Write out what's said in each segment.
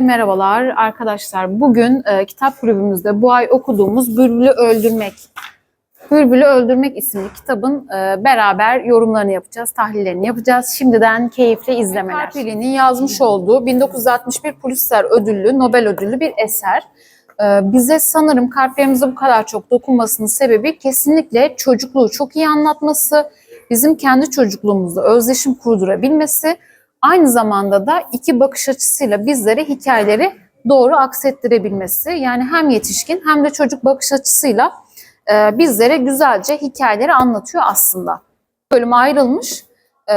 Merhabalar arkadaşlar. Bugün e, kitap kulübümüzde bu ay okuduğumuz Bülbül'ü Öldürmek. Bülbül'ü Öldürmek isimli kitabın e, beraber yorumlarını yapacağız, tahlillerini yapacağız. Şimdiden keyifli izlemeler. Harpili'nin yazmış olduğu 1961 Pulitzer ödüllü, Nobel ödüllü bir eser. E, bize sanırım kalplerimize bu kadar çok dokunmasının sebebi kesinlikle çocukluğu çok iyi anlatması, bizim kendi çocukluğumuzla özdeşim kurdurabilmesi, aynı zamanda da iki bakış açısıyla bizlere hikayeleri doğru aksettirebilmesi. Yani hem yetişkin hem de çocuk bakış açısıyla e, bizlere güzelce hikayeleri anlatıyor aslında. Bölüm ayrılmış. E,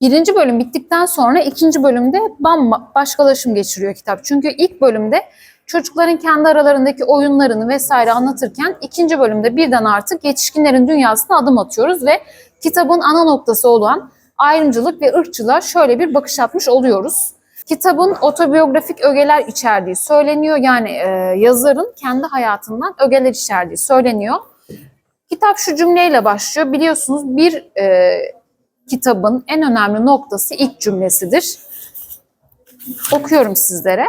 birinci bölüm bittikten sonra ikinci bölümde bambaşkalaşım geçiriyor kitap. Çünkü ilk bölümde çocukların kendi aralarındaki oyunlarını vesaire anlatırken ikinci bölümde birden artık yetişkinlerin dünyasına adım atıyoruz ve kitabın ana noktası olan ayrımcılık ve ırkçılığa şöyle bir bakış atmış oluyoruz. Kitabın otobiyografik ögeler içerdiği söyleniyor. Yani e, yazarın kendi hayatından ögeler içerdiği söyleniyor. Kitap şu cümleyle başlıyor. Biliyorsunuz bir e, kitabın en önemli noktası ilk cümlesidir. Okuyorum sizlere.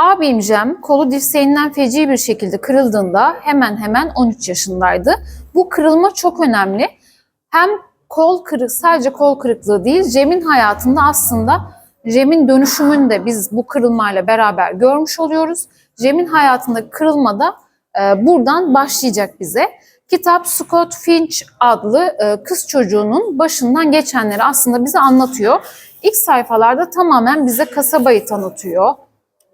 Abim Cem kolu dirseğinden feci bir şekilde kırıldığında hemen hemen 13 yaşındaydı. Bu kırılma çok önemli. Hem kol kırık sadece kol kırıklığı değil Cem'in hayatında aslında Cem'in dönüşümünü de biz bu kırılmayla beraber görmüş oluyoruz. Cem'in hayatındaki kırılma da e, buradan başlayacak bize. Kitap Scott Finch adlı e, kız çocuğunun başından geçenleri aslında bize anlatıyor. İlk sayfalarda tamamen bize kasabayı tanıtıyor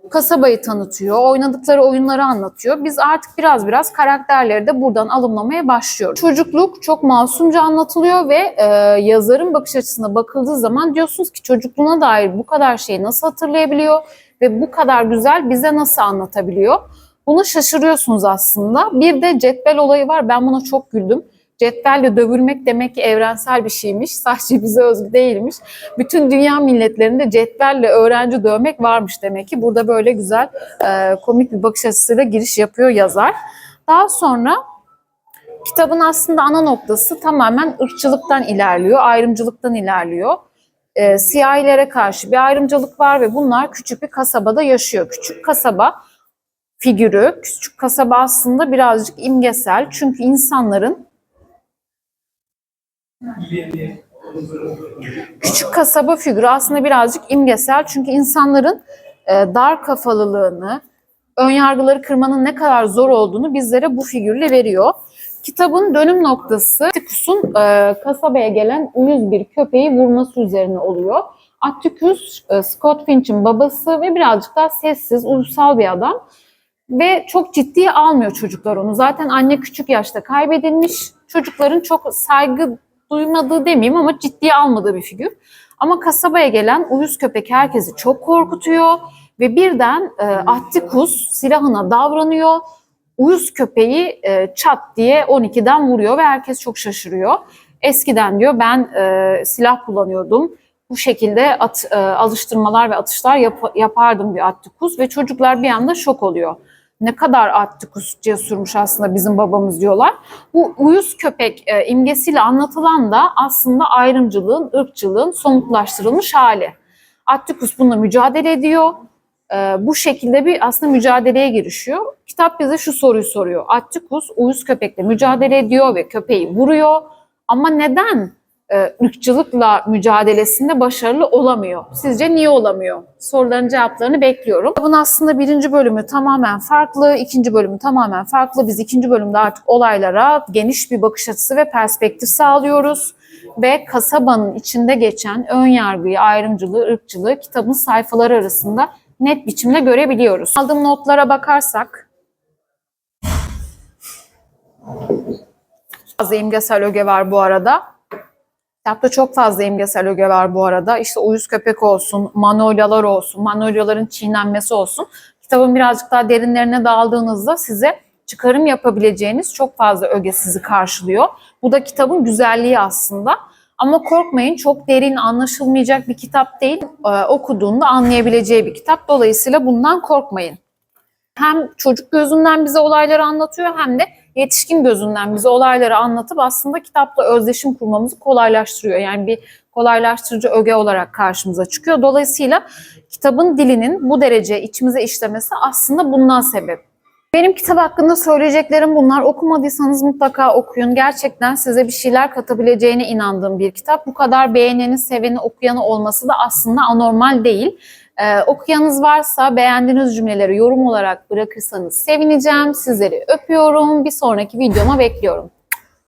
kasabayı tanıtıyor, oynadıkları oyunları anlatıyor. Biz artık biraz biraz karakterleri de buradan alımlamaya başlıyoruz. Çocukluk çok masumca anlatılıyor ve e, yazarın bakış açısına bakıldığı zaman diyorsunuz ki çocukluğuna dair bu kadar şeyi nasıl hatırlayabiliyor ve bu kadar güzel bize nasıl anlatabiliyor? Buna şaşırıyorsunuz aslında. Bir de cetvel olayı var. Ben buna çok güldüm. Cetvelle dövülmek demek ki evrensel bir şeymiş. Sadece bize özgü değilmiş. Bütün dünya milletlerinde cetvelle öğrenci dövmek varmış demek ki. Burada böyle güzel e, komik bir bakış açısıyla giriş yapıyor yazar. Daha sonra kitabın aslında ana noktası tamamen ırkçılıktan ilerliyor, ayrımcılıktan ilerliyor. E, siyahilere karşı bir ayrımcılık var ve bunlar küçük bir kasabada yaşıyor. Küçük kasaba figürü, küçük kasaba aslında birazcık imgesel. Çünkü insanların Küçük kasaba figürü aslında birazcık imgesel çünkü insanların e, dar kafalılığını, önyargıları kırmanın ne kadar zor olduğunu bizlere bu figürle veriyor. Kitabın dönüm noktası Atticus'un e, kasabaya gelen uyuz bir köpeği vurması üzerine oluyor. Atticus, e, Scott Finch'in babası ve birazcık daha sessiz, ulusal bir adam. Ve çok ciddiye almıyor çocuklar onu. Zaten anne küçük yaşta kaybedilmiş. Çocukların çok saygı duymadığı demeyeyim ama ciddiye almadığı bir figür. Ama kasabaya gelen uyuz köpek herkesi çok korkutuyor ve birden e, Attikus silahına davranıyor. Uyuz köpeği e, çat diye 12'den vuruyor ve herkes çok şaşırıyor. Eskiden diyor ben e, silah kullanıyordum. Bu şekilde at, e, alıştırmalar ve atışlar yap, yapardım bir Attikus ve çocuklar bir anda şok oluyor ne kadar Attikus cesurmuş aslında bizim babamız diyorlar. Bu uyuz köpek e, imgesiyle anlatılan da aslında ayrımcılığın, ırkçılığın somutlaştırılmış hali. Attikus bununla mücadele ediyor. E, bu şekilde bir aslında mücadeleye girişiyor. Kitap bize şu soruyu soruyor. Attikus uyuz köpekle mücadele ediyor ve köpeği vuruyor. Ama neden e, ırkçılıkla mücadelesinde başarılı olamıyor. Sizce niye olamıyor? Soruların cevaplarını bekliyorum. Bunun aslında birinci bölümü tamamen farklı, ikinci bölümü tamamen farklı. Biz ikinci bölümde artık olaylara geniş bir bakış açısı ve perspektif sağlıyoruz. Ve kasabanın içinde geçen ön yargıyı, ayrımcılığı, ırkçılığı kitabın sayfaları arasında net biçimde görebiliyoruz. Aldığım notlara bakarsak fazla imgesel öge var bu arada. Kitapta çok fazla imgesel öge var bu arada. İşte uyuz köpek olsun, manolyalar olsun, manolyaların çiğnenmesi olsun. Kitabın birazcık daha derinlerine daldığınızda size çıkarım yapabileceğiniz çok fazla öge sizi karşılıyor. Bu da kitabın güzelliği aslında. Ama korkmayın çok derin anlaşılmayacak bir kitap değil. Ee, okuduğunda anlayabileceği bir kitap. Dolayısıyla bundan korkmayın. Hem çocuk gözünden bize olayları anlatıyor hem de yetişkin gözünden bize olayları anlatıp aslında kitapla özdeşim kurmamızı kolaylaştırıyor. Yani bir kolaylaştırıcı öge olarak karşımıza çıkıyor. Dolayısıyla kitabın dilinin bu derece içimize işlemesi aslında bundan sebep. Benim kitap hakkında söyleyeceklerim bunlar. Okumadıysanız mutlaka okuyun. Gerçekten size bir şeyler katabileceğine inandığım bir kitap. Bu kadar beğeneni, seveni, okuyanı olması da aslında anormal değil. Ee, okuyanız varsa beğendiğiniz cümleleri yorum olarak bırakırsanız sevineceğim. Sizleri öpüyorum. Bir sonraki videoma bekliyorum.